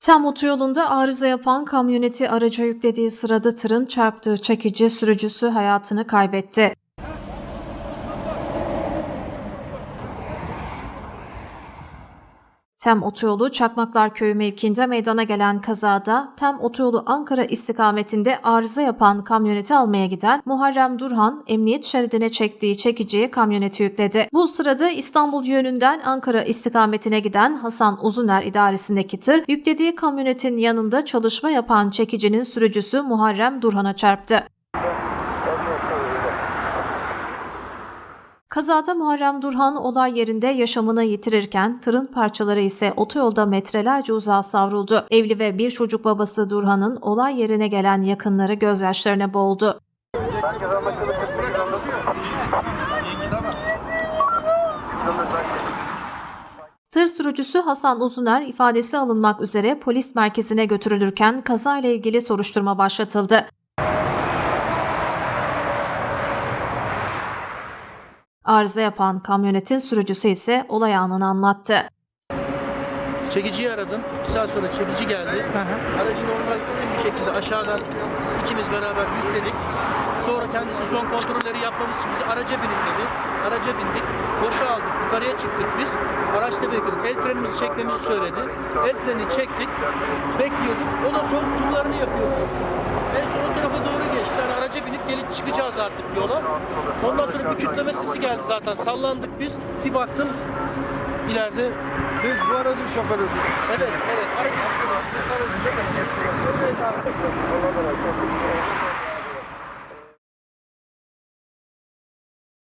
Tem otoyolunda arıza yapan kamyoneti araca yüklediği sırada tırın çarptığı çekici sürücüsü hayatını kaybetti. Tem Otoyolu Çakmaklar Köyü mevkiinde meydana gelen kazada Tem Otoyolu Ankara istikametinde arıza yapan kamyoneti almaya giden Muharrem Durhan emniyet şeridine çektiği çekiciye kamyoneti yükledi. Bu sırada İstanbul yönünden Ankara istikametine giden Hasan Uzuner idaresindeki tır yüklediği kamyonetin yanında çalışma yapan çekicinin sürücüsü Muharrem Durhan'a çarptı. Kazada Muharrem Durhan olay yerinde yaşamını yitirirken tırın parçaları ise otoyolda metrelerce uzağa savruldu. Evli ve bir çocuk babası Durhan'ın olay yerine gelen yakınları gözyaşlarına boğuldu. Tır sürücüsü Hasan Uzuner ifadesi alınmak üzere polis merkezine götürülürken kazayla ilgili soruşturma başlatıldı. Arıza yapan kamyonetin sürücüsü ise olay anını anlattı. Çekiciyi aradım. Bir saat sonra çekici geldi. Aracı normal bir şekilde aşağıdan ikimiz beraber yükledik. Sonra kendisi son kontrolleri yapmamız için bizi araca binin dedi. Araca bindik. Boşa aldık. Yukarıya çıktık biz. Araçta bekledik. El frenimizi çekmemizi söyledi. El freni çektik. Bekliyorduk. O da son gelip çıkacağız artık yola. Ondan sonra bir kütleme sesi geldi zaten. Sallandık biz. Bir baktım ileride Siz bu aracın şoförüsünüz. Evet, evet. Aracın şoförüsünüz.